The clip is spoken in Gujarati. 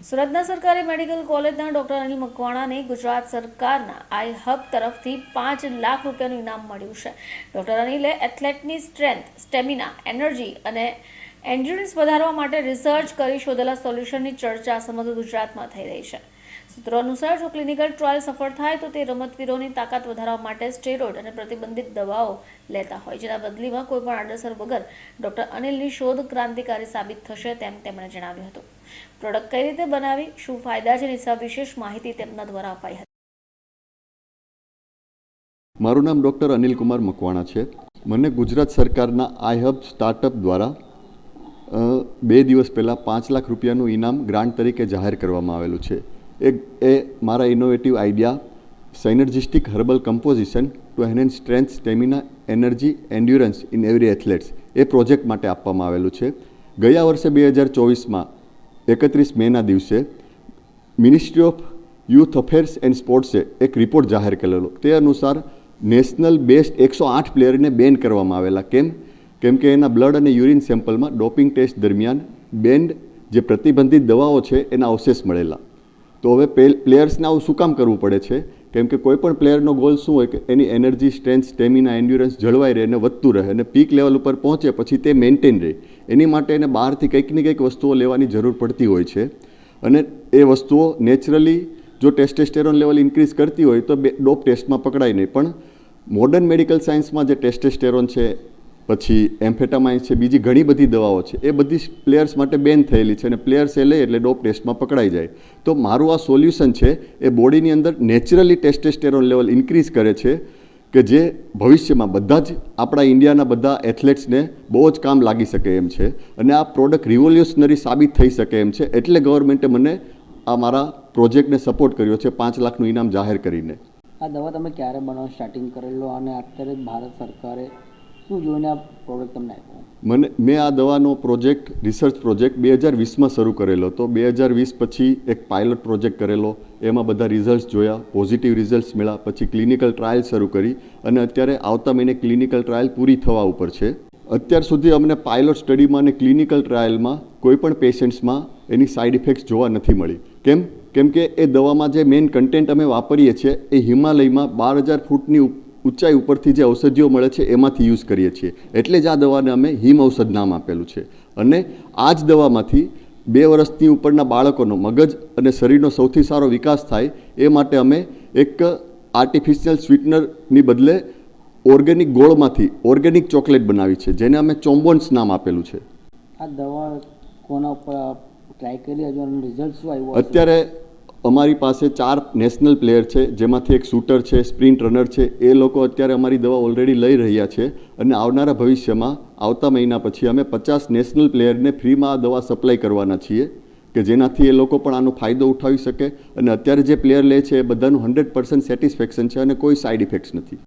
સુરતના સરકારી મેડિકલ કોલેજના ડોક્ટર અનિલ મકવાણાને ગુજરાત સરકારના આઈ હબ તરફથી પાંચ લાખ રૂપિયાનું ઇનામ મળ્યું છે. ડોક્ટર અનિલે એથ્લેટની સ્ટ્રેન્થ, સ્ટેમિના, એનર્જી અને એન્ડ્યુરન્સ વધારવા માટે રિસર્ચ કરી શોધેલા સોલ્યુશનની ચર્ચા સમગ્ર ગુજરાતમાં થઈ રહી છે. સૂત્રો અનુસાર જો ક્લિનિકલ ટ્રાયલ સફળ થાય તો તે રમતવીરોની તાકાત વધારવા માટે સ્ટેરોઇડ અને પ્રતિબંધિત દવાઓ લેતા હોય. જેના બદલીમાં કોઈ પણ આડઅસર વગર ડોક્ટર અનિલની શોધ ક્રાંતિકારી સાબિત થશે તેમ તેમણે જણાવ્યું હતું. પ્રોડક્ટ કઈ રીતે બનાવી, શું ફાયદા છે નિશા વિશેષ માહિતી તેમના દ્વારા અપાઈ હતી. મારું નામ ડૉક્ટર અનિલ કુમાર મકવાણા છે. મને ગુજરાત સરકારના આઈ હબ સ્ટાર્ટઅપ દ્વારા બે દિવસ પહેલાં પાંચ લાખ રૂપિયાનું ઇનામ ગ્રાન્ટ તરીકે જાહેર કરવામાં આવેલું છે. એ એ મારા innovative idea synergistic herbal composition to enhance strength stamina energy endurance in every athletes A project માટે આપવામાં આવેલું છે. ગયા વર્ષે બે હજાર ચોવીસમાં, એકત્રીસ મેના દિવસે ministry of youth affairs and સ્પોર્ટ્સે એક રિપોર્ટ જાહેર કરેલો. તે અનુસાર નેશનલ બેસ્ટ એકસો આઠ પ્લેયરને બેન કરવામાં આવેલા. કેમ? કેમ કે એના બ્લડ અને યુરિન સેમ્પલમાં ડોપિંગ ટેસ્ટ દરમિયાન બેન્ડ જે પ્રતિબંધિત દવાઓ છે, એના અવશેષ મળેલા. તો હવે પ્લેયર્સને આવું શું કામ કરવું પડે છે? કેમ કે કોઈ પણ પ્લેયરનો ગોલ શું હોય કે એની એનર્જી સ્ટ્રેન્થ સ્ટેમિના એન્ડ્યુરન્સ જળવાઈ રહે અને વધતું રહે અને પીક લેવલ ઉપર પહોંચે પછી તે મેન્ટેન રહે. એની માટે એને બહારથી કંઈક ને કંઈક વસ્તુઓ લેવાની જરૂર પડતી હોય છે. અને એ વસ્તુઓ નેચરલી જો ટેસ્ટેસ્ટેરોન લેવલ ઇન્ક્રીઝ કરતી હોય તો ડોપ ટેસ્ટમાં પકડાય નહીં. પણ મોડર્ન મેડિકલ સાયન્સમાં જે ટેસ્ટેસ્ટેરોન છે પછી એમ્ફેટામાઇન્સ છે, બીજી ઘણી બધી દવાઓ છે, એ બધી પ્લેયર્સ માટે બેન થયેલી છે અને પ્લેયર્સ એ લે એટલે ડોપ ટેસ્ટમાં પકડાઈ જાય. તો મારું આ સોલ્યુશન છે, એ બોડીની અંદર નેચરલી ટેસ્ટેસ્ટેરોન લેવલ ઇન્ક્રીઝ કરે છે કે જે ભવિષ્યમાં બધા જ આપણા ઇન્ડિયાના બધા એથ્લેટ્સને બહુ જ કામ લાગી શકે એમ છે અને આ પ્રોડક્ટ રિવોલ્યુશનરી સાબિત થઈ શકે એમ છે, એટલે ગવર્મેન્ટે મને આ મારા પ્રોજેક્ટને સપોર્ટ કર્યો છે પાંચ લાખનું ઇનામ જાહેર કરીને. આ દવા તમે ક્યારે બનાવવા સ્ટાર્ટિંગ કરેલો અને અત્યારે ભારત સરકારે શું જોઈને આ પ્રોડક્ટ તમને આપ્યો? મને, મેં આ દવાનો પ્રોજેક્ટ રિસર્ચ પ્રોજેક્ટ બે હજાર વીસમાં શરૂ કરેલો હતો. બે હજાર વીસ પછી એક પાયલટ પ્રોજેક્ટ કરેલો. એમાં બધા રિઝલ્ટ્સ જોયા પોઝિટિવ રિઝલ્ટ્સ મળ્યા. પછી ક્લિનિકલ ટ્રાયલ શરૂ કરી અને અત્યારે આવતા મહિને ક્લિનિકલ ટ્રાયલ પૂરી થવા ઉપર છે. અત્યાર સુધી અમને પાયલોટ સ્ટડીમાં અને ક્લિનિકલ ટ્રાયલમાં કોઈ પણ પેશન્ટ્સમાં એની સાઇડ ઇફેક્ટ્સ જોવા નથી મળી. કેમ? કેમ કે એ દવામાં જે મેઇન કન્ટેન્ટ અમે વાપરીએ છીએ, એ હિમાલયમાં બાર હજાર ફૂટની ઊંચાઈ ઉપરથી જે ઔષધિઓ મળે છે એમાંથી યુઝ કરીએ છીએ. એટલે જ આ દવાને અમે હિમ ઔષધ નામ આપેલું છે. અને આ જ દવામાંથી બે વર્ષની ઉપરના બાળકોનો મગજ અને શરીરનો સૌથી સારો વિકાસ થાય એ માટે અમે એક આર્ટિફિશિયલ સ્વીટનરની બદલે ઓર્ગેનિક ગોળમાંથી ઓર્ગેનિક ચોકલેટ બનાવી છે જેને અમે ચોમ્બોન્સ નામ આપેલું છે. આ દવા કોના ઉપર ટ્રાય કરી રિઝલ્ટ શું આવ્યું અત્યારે અમારી પાસે ચાર નેશનલ પ્લેયર છે, જેમાંથી એક શૂટર છે સ્પ્રિન્ટ રનર છે. એ લોકો અત્યારે અમારી દવા ઓલરેડી લઈ રહ્યા છે અને આવનારા ભવિષ્યમાં, આવતા મહિના પછી અમે પચાસ નેશનલ પ્લેયરને ફ્રીમાં આ દવા સપ્લાય કરવાના છીએ કે જેનાથી એ લોકો પણ આનો ફાયદો ઉઠાવી શકે. અને અત્યારે જે પ્લેયર લે છે એ બધાનું હંડ્રેડ પર્સન્ટ સેટિસ્ફેક્શન છે અને કોઈ સાઇડ ઇફેક્ટ્સ નથી.